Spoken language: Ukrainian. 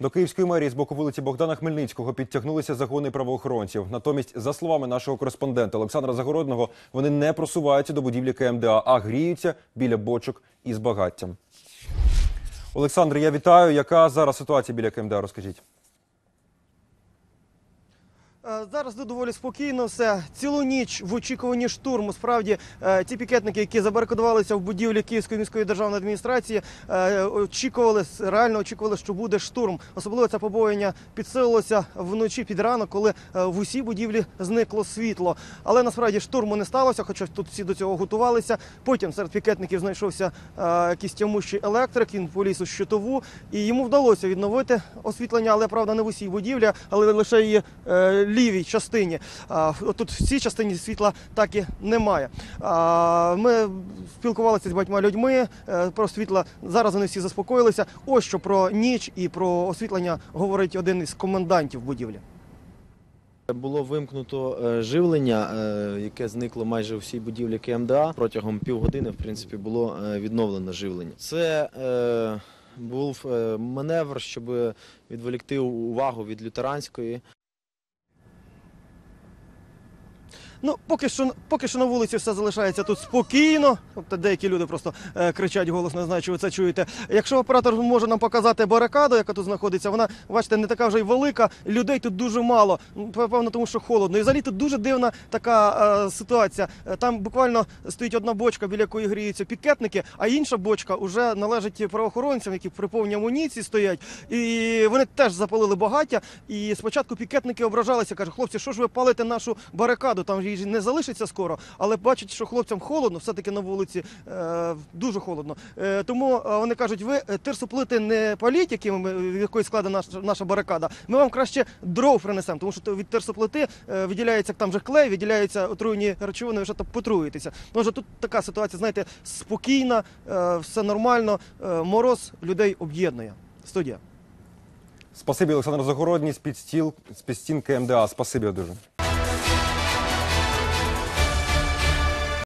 До київської мерії з боку вулиці Богдана Хмельницького підтягнулися загони правоохоронців. Натомість, за словами нашого кореспондента Олександра Загородного, вони не просуваються до будівлі КМДА, а гріються біля бочок із багаттям. Олександр, я вітаю. Яка зараз ситуація біля КМДА? Розкажіть. Е, Зараз тут доволі спокійно все. Цілу ніч в очікуванні штурму. Справді, е, ті пікетники, які забарикадувалися в будівлі Київської міської державної адміністрації, е, очікували реально очікували, що буде штурм. Особливо це побоєння підсилилося вночі під ранок, коли в усій будівлі зникло світло. Але насправді штурму не сталося, хоча тут всі до цього готувалися. Потім серед пікетників знайшовся якийсь тямущий електрик. Він поліз у щитову, і йому вдалося відновити освітлення, але правда не в усій будівлі, але лише її лівій частині. Тут в цій частині світла так і немає. Ми спілкувалися з багатьма людьми е, про світло. Зараз вони всі заспокоїлися. Ось що про ніч і про освітлення говорить один із комендантів будівлі. Було вимкнуто е, живлення, е, яке зникло майже у всій будівлі КМДА. Протягом півгодини, в принципі, було відновлено живлення. Це був маневр, щоб відволікти увагу від лютеранської. Ну, поки що, поки що на вулиці все залишається тут спокійно. Тобто деякі люди просто е, кричать голосно, не знаю, чи ви це чуєте. Якщо оператор може нам показати барикаду, яка тут знаходиться, вона, бачите, не така вже й велика. Людей тут дуже мало. Ну, Певно, тому що холодно. І взагалі тут дуже дивна така е, ситуація. Е, Там буквально стоїть одна бочка, біля якої гріються пікетники, а інша бочка вже належить правоохоронцям, які при повній амуніції стоять. І вони теж запалили багаття. І спочатку пікетники ображалися, кажуть, хлопці, що ж ви палите нашу барикаду? Там її ж не залишиться скоро. Але бачать, що хлопцям холодно, все-таки на вулиці е, дуже холодно. Е, тому е, вони кажуть, ви е, тирсоплити не паліть, якими ми, в якої складена наша, наша барикада. Ми вам краще дров принесемо, тому що від тирсоплити е, виділяється там же клей, виділяються отруйні речовини, ви вже там потруєтеся. Може, тут така ситуація, знаєте, спокійна, е, все нормально, е, мороз людей об'єднує. Студія. Спасибі, Олександр Загородній, з під стіл, з під стін Спасибі дуже.